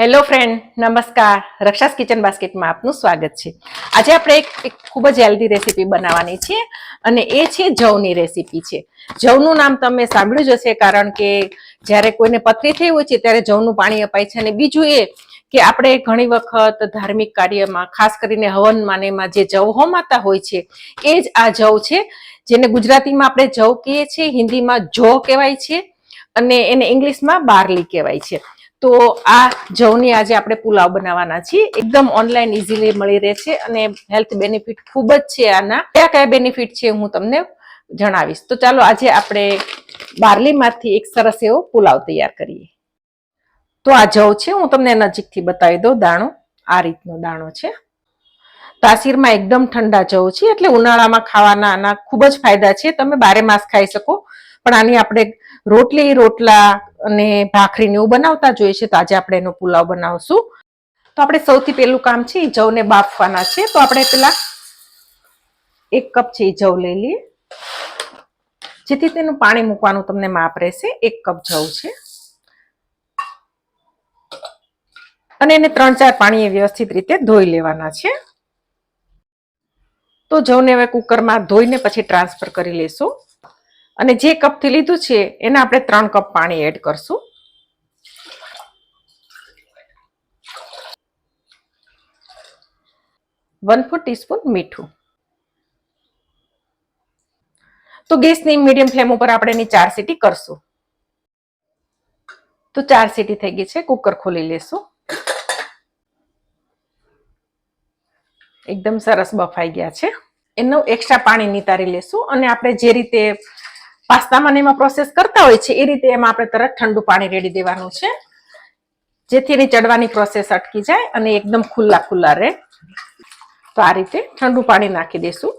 Hello friend, નમસ્કાર. રક્ષાસ kitchen બાસ્કેટમાં આપનું સ્વાગત છે. આજે આપણે એક એક ખૂબ જ હેલ્ધી રેસીપી બનાવવાની છે અને એ છે જવની રેસીપી છે. જવનું નામ તમે સાંભળ્યું જ હશે કારણ કે જ્યારે કોઈને પથરી થઈ હોય છે ત્યારે જવનું પાણી અપાય છે અને બીજું એ કે આપણે ઘણી વખત ધાર્મિક કાર્યમાં, ખાસ કરીને હવનમાં માનેમાં જે જવ હોમાતા હોય છે, એ જ આ જવ છે. જેને ગુજરાતીમાં આપણે જવ કહીએ છીએ, હિન્દીમાં જો કહેવાય છે અને એને ઇંગ્લિશમાં બાર્લી કહેવાય છે. તો આ જવની આજે આપણે પુલાવ બનાવવાના છીએ. એકદમ ઓનલાઈન ઇઝીલી મળી રહે છે અને હેલ્થ બેનિફિટ ખૂબ જ છે આના. કયા કયા બેનિફિટ છે હું તમને જણાવીશ. તો ચાલો આજે આપણે બાર્લીમાંથી એક સરસ એવો પુલાવ તૈયાર કરીએ. તો આ જવ છે, હું તમને નજીકથી બતાવી દઉં દાણો. આ રીતનો દાણો છે. તાસીરમાં એકદમ ઠંડા જવ છે, એટલે ઉનાળામાં ખાવાના આના ખૂબ જ ફાયદા છે. તમે બારે માસ ખાઈ શકો, પણ આની આપણે રોટલી, રોટલા અને ભાખરીને એવું બનાવતા જોઈએ છે. તો આજે આપણે એનો પુલાવ બનાવશું. તો આપણે સૌથી પહેલું કામ છે જવને બાફવાના છે. તો આપણે પેલા એક કપ છે જવ લઈ લઈએ. જેથી તેનું પાણી મૂકવાનું તમને માપ રહેશે. એક કપ જવ છે. અને એને ત્રણ ચાર પાણીએ વ્યવસ્થિત રીતે ધોઈ લેવાના છે. તો જવને હવે કુકરમાં ધોઈને પછી ટ્રાન્સફર કરી લેશું. અને જે કપથી લીધું છે, એને આપણે ત્રણ કપ પાણી એડ કરશું. વન ફોર ટીસ્પૂન મીઠું. તો ગેસની મીડિયમ ફ્લેમ ઉપર આપણે એની ચાર સીટી કરશું. તો ચાર સીટી થઈ ગઈ છે કુકર ખોલી લેશું. એકદમ સરસ બફાઈ ગયા છે. એનું એક્સ્ટ્રા પાણી નિતારી લેશું અને આપણે જે રીતે પાસ્તામાં એમાં પ્રોસેસ કરતા હોય છે, એ રીતે એમાં આપણે તરત ઠંડુ પાણી રેડી દેવાનું છે. જેથી એની ચડવાની પ્રોસેસ અટકી જાય અને એકદમ ખુલ્લા ખુલ્લા રહે. તો આ રીતે ઠંડુ પાણી નાખી દેશું.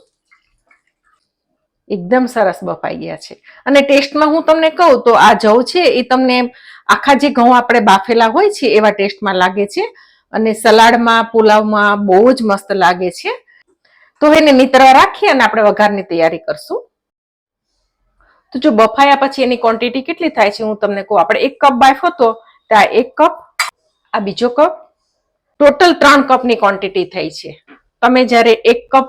એકદમ સરસ બફાઈ ગયા છે. અને ટેસ્ટમાં હું તમને કહું તો આ જવ છે, એ તમને આખા જે ઘઉં આપણે બાફેલા હોય છે, એવા ટેસ્ટમાં લાગે છે. અને સલાડમાં, પુલાવમાં બહુ જ મસ્ત લાગે છે. તો એને નીતરવા રાખી અને આપણે વઘારની તૈયારી કરશું. તો જો બફાયા પછી એની ક્વોન્ટિટી કેટલી થાય છે, હું તમને કહું. આપણે એક કપ બાફો તો આ એક કપ આ બીજો કપ ટોટલ ત્રણ કપની ક્વોન્ટિટી થઈ છે. તમે જ્યારે એક કપ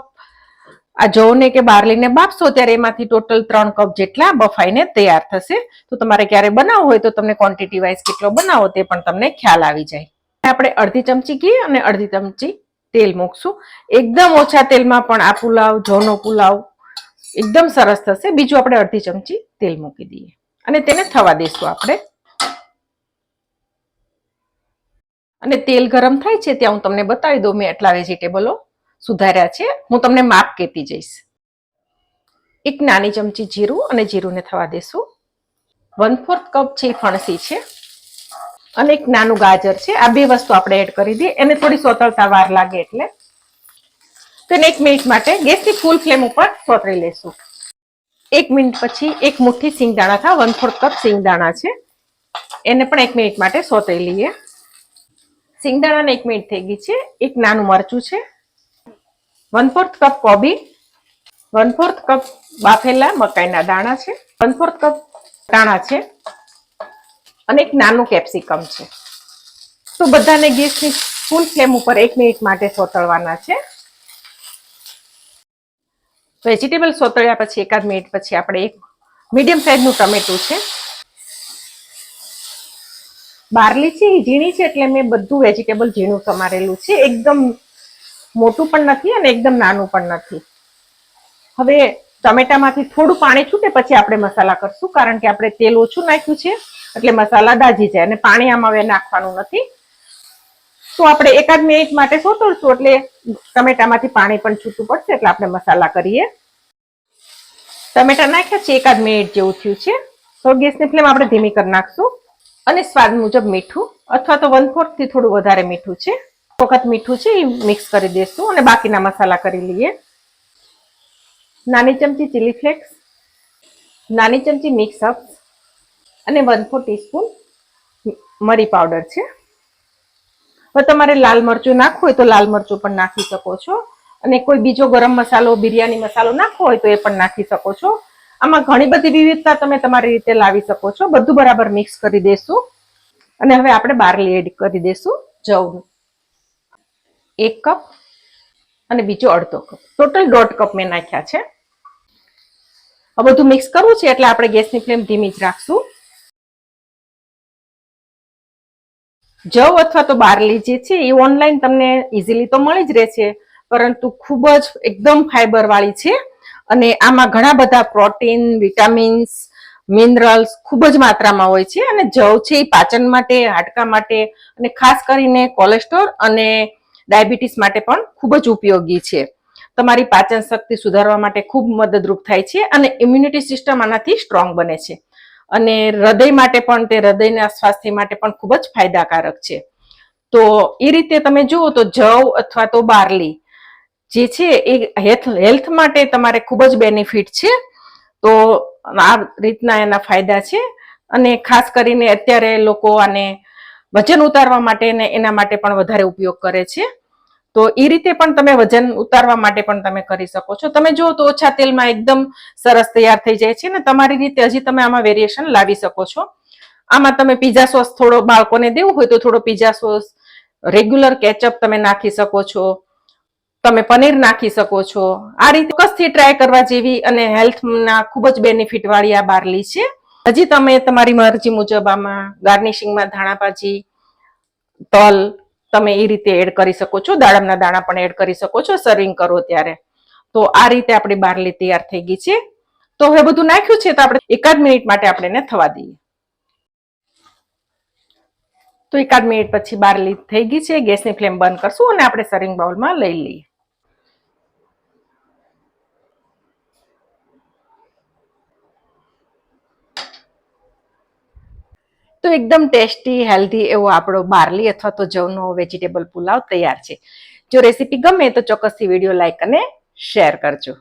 આ જોને કે બાર્લીને બાફશો, ત્યારે એમાંથી ટોટલ ત્રણ કપ જેટલા બફાઈને તૈયાર થશે. તો તમારે ક્યારે બનાવવું હોય તો તમને ક્વોન્ટિટી વાઇઝ કેટલો બનાવો તે પણ તમને ખ્યાલ આવી જાય. આપણે અડધી ચમચી ઘી અને અડધી ચમચી તેલ મૂકશું. એકદમ ઓછા તેલમાં પણ આ પુલાવ જોનો પુલાવ એકદમ સરસ થશે. બીજું આપણે અડધી ચમચી તેલ મૂકી દઈએ. અને તેને થવા દઈશું આપણે. અને તેલ ગરમ થાય છે ત્યાં હું તમને બતાવી દઉં. મેં એટલા વેજીટેબલો સુધાર્યા છે. હું તમને માપ કહેતી જઈશ. એક નાની ચમચી જીરું અને જીરુંને થવા દેશું. વન ફોર્થ કપ છે ફણસી છે અને એક નાનું ગાજર છે. આ બે વસ્તુ આપણે એડ કરી દઈએ. એને થોડી સોતળતા વાર લાગે એટલે તો એને એક મિનિટ માટે ગેસની ફૂલ ફ્લેમ ઉપર સોતરી લેશું. એક મિનિટ પછી એક મુઠ્ઠી સિંગદાણા થા વન ફોર્થ કપ સિંગદાણા છે. એને પણ એક મિનિટ માટે સોતરી લઈએ. સિંગદાણાને એક મિનિટ થઈ ગઈ છે. એક નાનું મરચું છે. વન ફોર્થ કપ કોબી. વન ફોર્થ કપ બાફેલા મકાઈના દાણા છે. વન ફોર્થ કપ દાણા છે. અને એક નાનું કેપ્સિકમ છે. તો બધાને ગેસની ફૂલ ફ્લેમ ઉપર એક મિનિટ માટે સોતળવાના છે. વેજીટેબલ સોતળ્યા પછી એકાદ મિનિટ પછી આપણે એક મીડિયમ સાઇઝનું ટમેટું છે. બારલી છે, એ ઝીણી છે એટલે મેં બધું વેજીટેબલ ઝીણું સમારેલું છે. એકદમ મોટું પણ નથી અને એકદમ નાનું પણ નથી. હવે ટમેટામાંથી થોડું પાણી છૂટે પછી આપણે મસાલા કરશું, કારણ કે આપણે તેલ ઓછું નાખ્યું છે, એટલે મસાલા દાજી જાય અને પાણી આમાં હવે નાખવાનું નથી. તો આપણે એકાદ મિનિટ માટે સોતરશું એટલે ટમેટામાંથી પાણી પણ છૂટું પડશે, એટલે આપણે મસાલા કરીએ. ટમેટા નાખ્યા છે, એકાદ મિનિટ જેવું થયું છે. તો ગેસની ફ્લેમ આપણે ધીમી કરી નાખશું. અને સ્વાદ મુજબ મીઠું, અથવા તો વન ફોર્થથી થોડું વધારે મીઠું છે. વખત મીઠું છે, એ મિક્સ કરી દઈશું અને બાકીના મસાલા કરી લઈએ. નાની ચમચી ચીલી ફ્લેક્સ નાની ચમચી મિક્સ અપ અને વન ફોર ટીસ્પૂન મરી પાવડર છે. હવે તમારે લાલ મરચું નાખવું હોય તો લાલ મરચું પણ નાખી શકો છો. અને કોઈ બીજો ગરમ મસાલો, બિરયાની મસાલો નાખવો હોય તો એ પણ નાખી શકો છો. આમાં ઘણી બધી વિવિધતા તમે તમારી રીતે લાવી શકો છો. બધું બરાબર મિક્સ કરી દેશું. અને હવે આપણે બારલી એડ કરી દઈશું જવનું. એક કપ અને બીજો અડધો કપ. ટોટલ દોઢ કપ મેં નાખ્યા છે. આ બધું મિક્સ કરવું છે એટલે આપણે ગેસની ફ્લેમ ધીમી જ રાખશું. જવ અથવા તો બારલી જે છે એ ઓનલાઈન તમને ઇઝીલી તો મળી જ રહે છે પરંતુ ખૂબ જ એકદમ ફાઈબર વાળી છે. અને આમાં ઘણા બધા પ્રોટીન વિટામિન્સ મિનરલ્સ ખૂબ જ માત્રામાં હોય છે. અને જવ છે એ પાચન માટે, હાડકા માટે અને ખાસ કરીને કોલેસ્ટ્રોલ અને ડાયાબિટીસ માટે પણ ખૂબ જ ઉપયોગી છે. તમારી પાચન શક્તિ સુધારવા માટે ખૂબ મદદરૂપ થાય છે અને ઇમ્યુનિટી સિસ્ટમ આનાથી સ્ટ્રોંગ બને છે. અને હૃદય માટે પણ તે હૃદયના સ્વાસ્થ્ય માટે પણ ખૂબ જ ફાયદાકારક છે. તો એ રીતે તમે જુઓ તો જવ અથવા તો બારલી જે છે એ હેલ્થ હેલ્થ માટે તમારે ખૂબ જ બેનિફિટ છે. તો આ રીતના એના ફાયદા છે. અને ખાસ કરીને અત્યારે લોકો આને વજન ઉતારવા માટે ને એના માટે પણ વધારે ઉપયોગ કરે છે. તો એ રીતે પણ તમે વજન ઉતારવા માટે પણ તમે કરી શકો છો. તમે જુઓ તો ઓછા તેલમાં એકદમ સરસ તૈયાર થઈ જાય છે ને તમારી રીતે હજી તમે આમાં વેરિએશન લાવી શકો છો. આમાં તમે પીઝા સોસ થોડો બાળકોને દેવું હોય તો થોડો પીઝા સોસ, રેગ્યુલર કેચઅપ તમે નાખી શકો છો. તમે પનીર નાખી શકો છો. આ રીતે ચોક્કસથી ટ્રાય કરવા જેવી અને હેલ્થના ખૂબ જ બેનિફિટ વાળી આ બારલી છે. હજી તમે તમારી મરજી મુજબ આમાં ગાર્નિશિંગમાં ધાણાભાજી, તલ તમે એ રીતે એડ કરી શકો છો. દાડમના દાણા પણ એડ કરી શકો છો. સર્વિંગ કરો ત્યારે. તો આ રીતે આપણી બારલી તૈયાર થઈ ગઈ છે. તો હવે બધું નાખ્યું છે તો આપણે એકાદ મિનિટ માટે આપણે એને થવા દઈએ. તો એકાદ મિનિટ પછી બારલી થઈ ગઈ છે. ગેસની ફ્લેમ બંધ કરશું અને આપણે સર્વિંગ બાઉલમાં લઈ લઈએ. એકદમ ટેસ્ટી, હેલ્ધી એવો આપણો બારલી અથવા તો જવનો વેજીટેબલ પુલાવ તૈયાર છે. જો રેસીપી ગમે તો ચોક્કસથી વીડિયો લાઇક અને શેર કરજો.